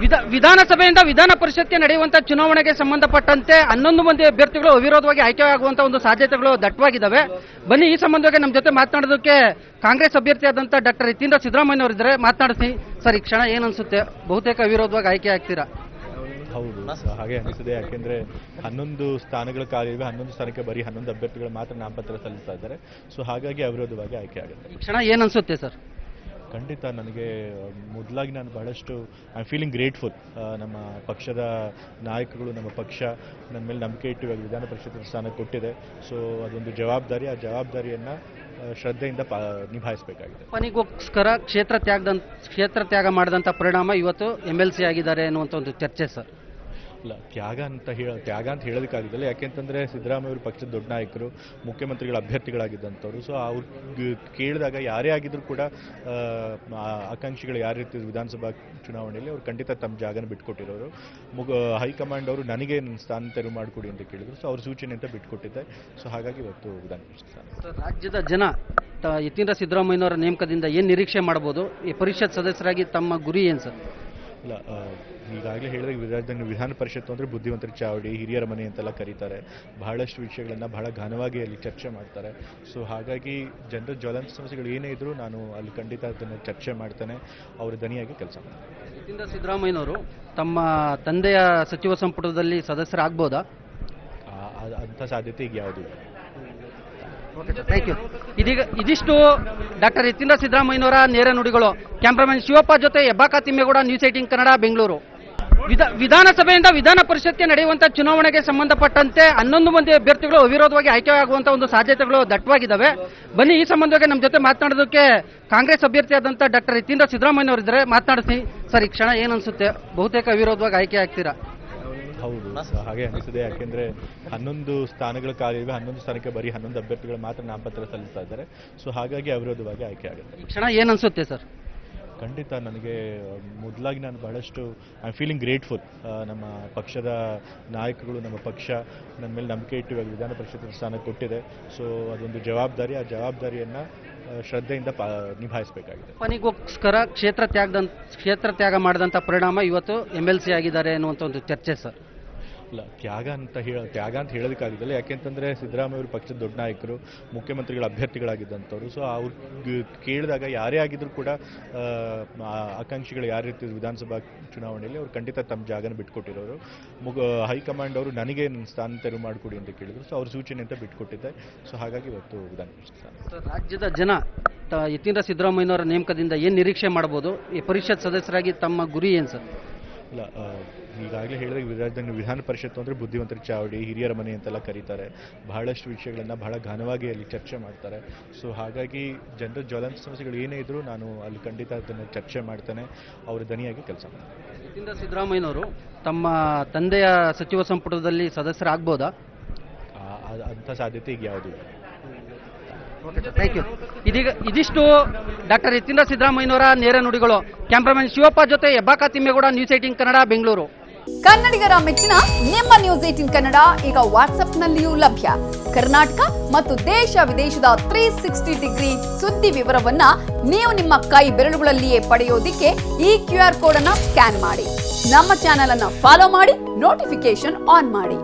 ವಿಧ- ವಿಧಾನಸಭೆಯಿಂದ ವಿಧಾನ ಪರಿಷತ್ಗೆ ನಡೆಯುವಂತ ಚುನಾವಣೆಗೆ ಸಂಬಂಧಪಟ್ಟಂತೆ ಹನ್ನೊಂದು ಮಂದಿ ಅಭ್ಯರ್ಥಿಗಳು ಅವಿರೋಧವಾಗಿ ಆಯ್ಕೆಯಾಗುವಂತಹ ಒಂದು ಸಾಧ್ಯತೆಗಳು ದಟ್ಟವಾಗಿದ್ದಾವೆ. ಬನ್ನಿ ಈ ಸಂಬಂಧವಾಗಿ ನಮ್ಮ ಜೊತೆ ಮಾತನಾಡೋದಕ್ಕೆ ಕಾಂಗ್ರೆಸ್ ಅಭ್ಯರ್ಥಿಯಾದಂತ ಡಾಕ್ಟರ್ ಯತೀಂದ್ರ ಸಿದ್ದರಾಮಯ್ಯ ಅವರಿದ್ದಾರೆ. ಮಾತನಾಡ್ತೀನಿ ಸರ್ ಈ ಕ್ಷಣ ಏನನ್ಸುತ್ತೆ ಅನ್ಸುತ್ತೆ? ಬಹುತೇಕ ಅವಿರೋಧವಾಗಿ ಆಯ್ಕೆ ಆಗ್ತೀರಾ? ಹೌದು ಹಾಗೆ ಅನಿಸಿದೆ ಯಾಕೆಂದ್ರೆ ಹನ್ನೊಂದು ಸ್ಥಾನಗಳ ಕಾರ್ಯವೆ ಹನ್ನೊಂದು ಸ್ಥಾನಕ್ಕೆ ಬರೀ ಹನ್ನೊಂದು ಅಭ್ಯರ್ಥಿಗಳು ಮಾತ್ರ ನಾಮಪತ್ರ ಸಲ್ಲಿಸ್ತಾ ಇದ್ದಾರೆ. ಸೊ ಹಾಗಾಗಿ ಅವಿರೋಧವಾಗಿ ಆಯ್ಕೆ ಆಗುತ್ತೆ. ಈ ಕ್ಷಣ ಏನನ್ಸುತ್ತೆ ಅನ್ಸುತ್ತೆ ಸರ್? ಖಂಡಿತ ನನಗೆ, ಮೊದಲಾಗಿ ನಾನು ಬಹಳಷ್ಟು ಐ ಫೀಲಿಂಗ್ ಗ್ರೇಟ್ಫುಲ್ ನಮ್ಮ ಪಕ್ಷದ ನಾಯಕರುಗಳು, ನಮ್ಮ ಪಕ್ಷ, ನನ್ನ ಮೇಲೆ ನಂಬಿಕೆ ಇಟ್ಟು ವಿಧಾನ ಪರಿಷತ್ ಸ್ಥಾನ ಕೊಟ್ಟಿದೆ. ಸೊ ಅದೊಂದು ಜವಾಬ್ದಾರಿ, ಆ ಜವಾಬ್ದಾರಿಯನ್ನು ಶ್ರದ್ಧೆಯಿಂದ ನಿಭಾಯಿಸಬೇಕಾಗಿದೆ. ಕೊನೆಗೋಸ್ಕರ ಕ್ಷೇತ್ರ ತ್ಯಾಗದ ಕ್ಷೇತ್ರ ತ್ಯಾಗ ಮಾಡಿದಂಥ ಪರಿಣಾಮ ಇವತ್ತು ಎಂ ಎಲ್ ಸಿ ಆಗಿದ್ದಾರೆ ಅನ್ನುವಂಥ ಒಂದು ಚರ್ಚೆ ಸರ್. ಇಲ್ಲ ತ್ಯಾಗ ಅಂತ ಹೇಳ ತ್ಯಾಗ ಅಂತ ಹೇಳೋದಕ್ಕಾಗಿದ್ದಲ್ಲ. ಯಾಕೆಂತಂದ್ರೆ ಸಿದ್ದರಾಮಯ್ಯ ಅವರು ಪಕ್ಷದ ದೊಡ್ಡ ನಾಯಕರು ಮುಖ್ಯಮಂತ್ರಿಗಳ ಅಭ್ಯರ್ಥಿಗಳಾಗಿದ್ದಂಥವ್ರು. ಸೊ ಅವ್ರು ಕೇಳಿದಾಗ ಯಾರೇ ಆಗಿದ್ರು ಕೂಡ ಆಕಾಂಕ್ಷಿಗಳು ಯಾರು ಇರ್ತಿದ್ರು ವಿಧಾನಸಭಾ ಚುನಾವಣೆಯಲ್ಲಿ ಅವ್ರು ಖಂಡಿತ ತಮ್ಮ ಜಾಗನ ಬಿಟ್ಕೊಟ್ಟಿರೋರು. ಮುಗ ಹೈಕಮಾಂಡ್ ಅವರು ನನಗೆ ಸ್ಥಾನ ತೆರವು ಮಾಡಿಕೊಡಿ ಅಂತ ಕೇಳಿದ್ರು. ಸೊ ಅವ್ರ ಸೂಚನೆ ಅಂತ ಬಿಟ್ಕೊಟ್ಟಿದ್ದೆ ಸೊ ಹಾಗಾಗಿ ಇವತ್ತು ಸರ್, ರಾಜ್ಯದ ಜನ ಯತೀಂದ್ರ ಸಿದ್ದರಾಮಯ್ಯನವರ ನೇಮಕದಿಂದ ಏನು ನಿರೀಕ್ಷೆ ಮಾಡಬಹುದು ಈ ಪರಿಷತ್ ಸದಸ್ಯರಾಗಿ ತಮ್ಮ ಗುರಿ ಏನು ಸರ್? ಇಲ್ಲ ಈಗಾಗಲೇ ಹೇಳಿದಾಗ ವಿಧಾನ ವಿಧಾನ ಪರಿಷತ್ತು ಅಂದರೆ ಬುದ್ಧಿವಂತರ ಚಾವಡಿ ಹಿರಿಯರ ಮನೆ ಅಂತೆಲ್ಲ ಕರೀತಾರೆ. ಬಹಳಷ್ಟು ವಿಷಯಗಳನ್ನು ಬಹಳ ಘನವಾಗಿ ಅಲ್ಲಿ ಚರ್ಚೆ ಮಾಡ್ತಾರೆ. ಸೊ ಹಾಗಾಗಿ ಜನರ ಜ್ವಲಂತ ಸಮಸ್ಯೆಗಳು ಏನೇ ಇದ್ದರೂ ನಾನು ಅಲ್ಲಿ ಖಂಡಿತ ಅದನ್ನು ಚರ್ಚೆ ಮಾಡ್ತೇನೆ. ಅವರು ದನಿಯಾಗಿ ಕೆಲಸ ಮಾಡ್ತಾರೆ ಸಿದ್ದರಾಮಯ್ಯನವರು ತಮ್ಮ ತಂದೆಯ ಸಚಿವ ಸಂಪುಟದಲ್ಲಿ ಸದಸ್ಯರಾಗ್ಬೋದಾ? ಅಂಥ ಸಾಧ್ಯತೆ ಈಗ ಯಾವುದೂ ಇಲ್ಲ. ಥ್ಯಾಂಕ್ ಯು ಇದೀಗ ಇದಿಷ್ಟು ಡಾಕ್ಟರ್ ಯತೀಂದ್ರ ಸಿದ್ದರಾಮಯ್ಯನವರ ನೇರ ನುಡಿಗಳು. ಕ್ಯಾಮ್ರಾಮನ್ ಶಿವಪ್ಪ ಜೊತೆ ಹೆಬ್ಬಾಕ ತಿಮ್ಮೇಗೌಡ ನ್ಯೂಸ್ ಏಟಿಂಗ್ ಕನ್ನಡ, ಬೆಂಗಳೂರು. ವಿಧ- ವಿಧಾನಸಭೆಯಿಂದ ವಿಧಾನ ಪರಿಷತ್ಗೆ ನಡೆಯುವಂತಹ ಚುನಾವಣೆಗೆ ಸಂಬಂಧಪಟ್ಟಂತೆ ಹನ್ನೊಂದು ಮಂದಿ ಅಭ್ಯರ್ಥಿಗಳು ಅವಿರೋಧವಾಗಿ ಆಯ್ಕೆಯಾಗುವಂತಹ ಒಂದು ಸಾಧ್ಯತೆಗಳು ದಟ್ಟವಾಗಿದ್ದಾವೆ. ಬನ್ನಿ, ಈ ಸಂಬಂಧವಾಗಿ ನಮ್ಮ ಜೊತೆ ಮಾತನಾಡೋದಕ್ಕೆ ಕಾಂಗ್ರೆಸ್ ಅಭ್ಯರ್ಥಿಯಾದಂತ ಡಾಕ್ಟರ್ ಯತೀಂದ್ರ ಸಿದ್ದರಾಮಯ್ಯ ಅವರಿದ್ದಾರೆ ಮಾತನಾಡ್ತೀನಿ ಸರ್ ಈ ಕ್ಷಣ ಏನನ್ಸುತ್ತೆ ಬಹುತೇಕ ಅವಿರೋಧವಾಗಿ ಆಯ್ಕೆ ಆಗ್ತೀರಾ? ಹೌದು. ಹಾಗೆ ಅನಿಸಿದೆ ಯಾಕೆಂದ್ರೆ ಹನ್ನೊಂದು ಸ್ಥಾನಗಳ ಕಾರ್ಯವೆ ಹನ್ನೊಂದು ಸ್ಥಾನಕ್ಕೆ ಬರೀ ಹನ್ನೊಂದು ಅಭ್ಯರ್ಥಿಗಳು ಮಾತ್ರ ನಾಮಪತ್ರ ಸಲ್ಲಿಸ್ತಾ ಇದ್ದಾರೆ. ಸೊ ಹಾಗಾಗಿ ಅವಿರೋಧವಾಗಿ ಆಯ್ಕೆ ಆಗುತ್ತೆ. ಕ್ಷಣ ಏನು ಅನ್ಸುತ್ತೆ ಸರ್? ಖಂಡಿತ ನನಗೆ ಮೊದಲಾಗಿ ನಾನು ಬಹಳಷ್ಟು ಐ ಫೀಲಿಂಗ್ ಗ್ರೇಟ್ಫುಲ್ ನಮ್ಮ ಪಕ್ಷದ ನಾಯಕರುಗಳು ನಮ್ಮ ಪಕ್ಷ ನನ್ನ ಮೇಲೆ ನಂಬಿಕೆ ಇಟ್ಟು ಇವಾಗ ವಿಧಾನ ಪರಿಷತ್ ಸ್ಥಾನ ಕೊಟ್ಟಿದೆ. ಸೊ ಅದೊಂದು ಜವಾಬ್ದಾರಿ. ಆ ಜವಾಬ್ದಾರಿಯನ್ನು ಶ್ರದ್ಧೆಯಿಂದ ಪಾ ನಿಭಾಯಿಸಬೇಕಾಗಿದೆ. ಕೊನೆಗೋಸ್ಕರ ಕ್ಷೇತ್ರ ತ್ಯಾಗದ ಕ್ಷೇತ್ರ ತ್ಯಾಗ ಮಾಡಿದಂಥ ಪರಿಣಾಮ ಇವತ್ತು ಎಂ ಎಲ್ ಸಿ ಆಗಿದ್ದಾರೆ ಅನ್ನುವಂಥ ಒಂದು ಚರ್ಚೆ ಸರ್. ಇಲ್ಲ ತ್ಯಾಗ ಅಂತ ಹೇಳ, ತ್ಯಾಗ ಅಂತ ಹೇಳೋದಕ್ಕಾಗಿದ್ದಲ್ಲ. ಯಾಕೆಂತಂದ್ರೆ ಸಿದ್ದರಾಮಯ್ಯ ಅವರು ಪಕ್ಷದ ದೊಡ್ಡ ನಾಯಕರು, ಮುಖ್ಯಮಂತ್ರಿಗಳ ಅಭ್ಯರ್ಥಿಗಳಾಗಿದ್ದಂಥವ್ರು. ಸೊ ಅವ್ರು ಕೇಳಿದಾಗ ಯಾರೇ ಆಗಿದ್ರು ಕೂಡ ಆಕಾಂಕ್ಷಿಗಳು ಯಾರು ಇರ್ತಿದ್ರು ವಿಧಾನಸಭಾ ಚುನಾವಣೆಯಲ್ಲಿ, ಅವ್ರು ಖಂಡಿತ ತಮ್ಮ ಜಾಗನ ಬಿಟ್ಕೊಟ್ಟಿರೋರು. ಮುಗ, ಹೈಕಮಾಂಡ್ ಅವರು ನನಗೆ ಸ್ಥಾನ ತೆರವು ಮಾಡಿಕೊಡಿ ಅಂತ ಕೇಳಿದ್ರು. ಸೊ ಅವ್ರ ಸೂಚನೆ ಅಂತ ಬಿಟ್ಕೊಟ್ಟಿದ್ದೆ. ಸೊ ಹಾಗಾಗಿ ಇವತ್ತು ವಿಧಾನ ರಾಜ್ಯದ ಜನ ಯತೀಂದ್ರ ಸಿದ್ದರಾಮಯ್ಯನವರ ನೇಮಕದಿಂದ ಏನು ನಿರೀಕ್ಷೆ ಮಾಡಬಹುದು ಈ ಪರಿಷತ್ ಸದಸ್ಯರಾಗಿ ತಮ್ಮ ಗುರಿ ಏನು ಸರ್? ಇಲ್ಲ ಈಗಾಗಲೇ ಹೇಳಿದಾಗ ವಿಧಾನ ವಿಧಾನ ಪರಿಷತ್ತು ಅಂದರೆ ಬುದ್ಧಿವಂತರ ಚಾವಡಿ ಹಿರಿಯರ ಮನೆ ಅಂತೆಲ್ಲ ಕರೀತಾರೆ. ಬಹಳಷ್ಟು ವಿಷಯಗಳನ್ನು ಬಹಳ ಘನವಾಗಿ ಅಲ್ಲಿ ಚರ್ಚೆ ಮಾಡ್ತಾರೆ. ಸೊ ಹಾಗಾಗಿ ಜನರ ಜ್ವಲಂತ ಸಮಸ್ಯೆಗಳು ಏನೇ ಇದ್ದರೂ ನಾನು ಅಲ್ಲಿ ಖಂಡಿತ ಅದನ್ನು ಚರ್ಚೆ ಮಾಡ್ತೇನೆ. ಅವರು ದನಿಯಾಗಿ ಕೆಲಸ ಮಾಡ್ತಾರೆ. ಸಿದ್ದರಾಮಯ್ಯನವರು ತಮ್ಮ ತಂದೆಯ ಸಚಿವ ಸಂಪುಟದಲ್ಲಿ ಸದಸ್ಯರಾಗ್ಬೋದಾ? ಅಂಥ ಸಾಧ್ಯತೆ ಈಗ ಯಾವುದೂ ಥ್ಯಾಂಕ್ ಯು ಇದೀಗ ಇದಿಷ್ಟು ಡಾಕ್ಟರ್ ಯತೀಂದ್ರ ಸಿದ್ದರಾಮಯ್ಯನವರ ನೇರ ನುಡಿಗಳು. ಕ್ಯಾಮ್ರಾಮನ್ ಶಿವಪ್ಪ ಜೊತೆ ಹೆಬ್ಬಾಕ ತಿಮ್ಮೇಗೌಡ ನ್ಯೂಸ್ ಏಟಿಂಗ್ ಕನ್ನಡ, ಬೆಂಗಳೂರು. ಕನ್ನಡಿಗರ ಮೆಚ್ಚಿನ ನಿಮ್ಮ ನ್ಯೂಸ್ ಏಟಿನ್ ಕನ್ನಡ ಈಗ ವಾಟ್ಸ್ಆಪ್ನಲ್ಲಿಯೂ ಲಭ್ಯ. ಕರ್ನಾಟಕ ಮತ್ತು ದೇಶ ವಿದೇಶದ ತ್ರೀ ಸಿಕ್ಸ್ಟಿ ಡಿಗ್ರಿ ಸುದ್ದಿ ವಿವರವನ್ನ ನೀವು ನಿಮ್ಮ ಕೈ ಬೆರಳುಗಳಲ್ಲಿಯೇ ಪಡೆಯೋದಿಕ್ಕೆ ಈ ಕ್ಯೂ ಆರ್ ಕೋಡ್ ಅನ್ನ ಸ್ಕ್ಯಾನ್ ಮಾಡಿ. ನಮ್ಮ ಚಾನೆಲ್ ಅನ್ನು ಫಾಲೋ ಮಾಡಿ ನೋಟಿಫಿಕೇಶನ್ ಆನ್ ಮಾಡಿ.